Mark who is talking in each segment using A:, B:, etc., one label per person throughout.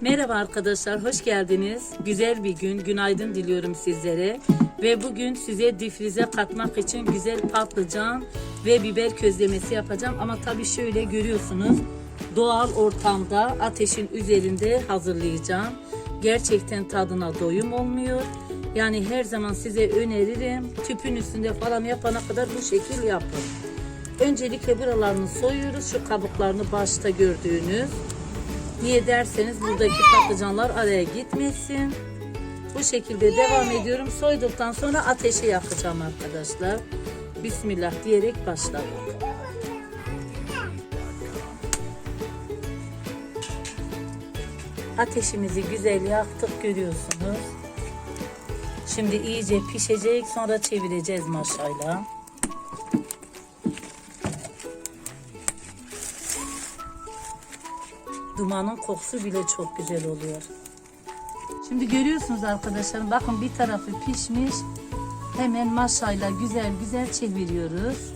A: Merhaba arkadaşlar, hoş geldiniz. Güzel bir gün, günaydın diliyorum sizlere. Ve bugün size difrize katmak için güzel patlıcan ve biber közlemesi yapacağım. Ama tabii şöyle görüyorsunuz, doğal ortamda ateşin üzerinde hazırlayacağım. Gerçekten tadına doyum olmuyor. Yani her zaman size öneririm, tüpün üstünde falan yapana kadar bu şekil yapın. Öncelikle buralarını soyuyoruz, şu kabuklarını başta gördüğünüz. Niye derseniz buradaki patlıcanlar araya gitmesin. Bu şekilde devam ediyorum. Soyduktan sonra ateşe yakacağım arkadaşlar. Bismillah diyerek başladım. Ateşimizi güzel yaktık görüyorsunuz. Şimdi iyice pişecek sonra çevireceğiz maşayla. Dumanın kokusu bile çok güzel oluyor. Şimdi görüyorsunuz arkadaşlar bakın bir tarafı pişmiş. Hemen maşayla güzel güzel çeviriyoruz.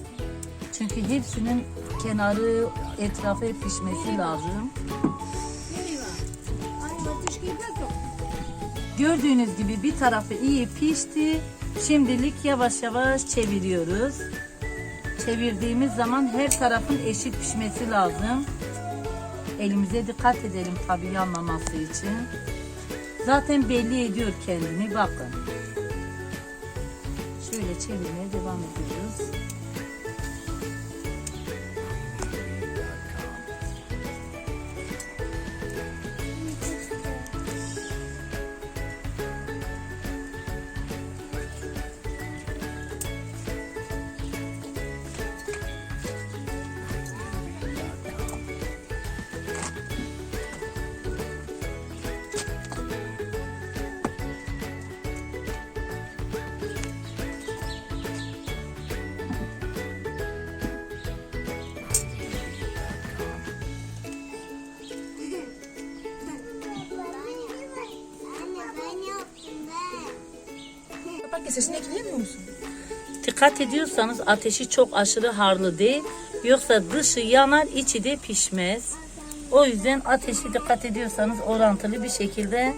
A: Çünkü hepsinin kenarı etrafı pişmesi lazım. Gördüğünüz gibi bir tarafı iyi pişti. Şimdilik yavaş yavaş çeviriyoruz. Çevirdiğimiz zaman her tarafın eşit pişmesi lazım. Elimize dikkat edelim tabii yanmaması için. Zaten belli ediyor kendini bakın. Şöyle çevirmeye devam ediyoruz.
B: Kapak kesesini ekleyemiyor musun?
A: Dikkat ediyorsanız ateşi çok aşırı harlı değil. Yoksa dışı yanar içi de pişmez. O yüzden ateşi dikkat ediyorsanız orantılı bir şekilde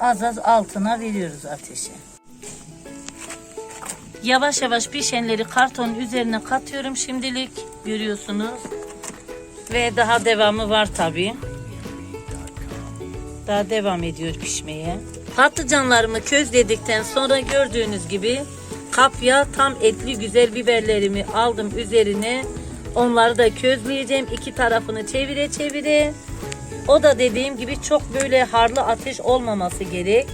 A: az az altına veriyoruz ateşi. Yavaş yavaş pişenleri kartonun üzerine katıyorum şimdilik görüyorsunuz. Ve daha devamı var tabi. Daha devam ediyor pişmeye. Patlıcanlarımı közledikten sonra gördüğünüz gibi kapya tam etli güzel biberlerimi aldım üzerine. Onları da közleyeceğim. iki tarafını çevire çevire. O da dediğim gibi çok böyle harlı ateş olmaması gerek.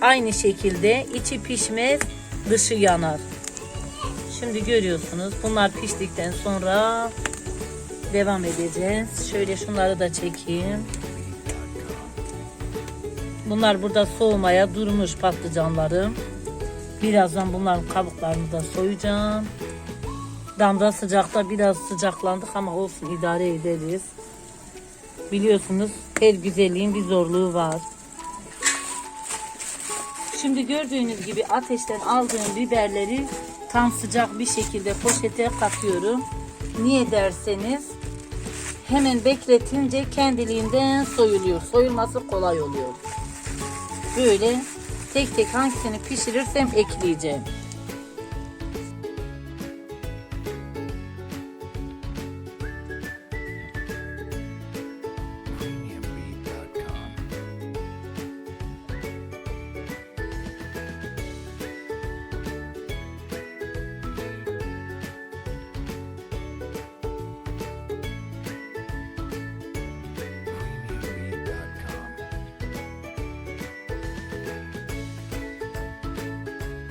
A: Aynı şekilde içi pişmez, dışı yanar. Şimdi görüyorsunuz bunlar piştikten sonra devam edeceğiz. Şöyle şunları da çekeyim. Bunlar burada soğumaya durmuş patlıcanlarım. Birazdan bunların kabuklarını da soyacağım. Damda sıcakta biraz sıcaklandık ama olsun idare ederiz. Biliyorsunuz her güzelliğin bir zorluğu var. Şimdi gördüğünüz gibi ateşten aldığım biberleri tam sıcak bir şekilde poşete katıyorum. Niye derseniz hemen bekletince kendiliğinden soyuluyor. Soyulması kolay oluyor. Böyle tek tek hangisini pişirirsem ekleyeceğim.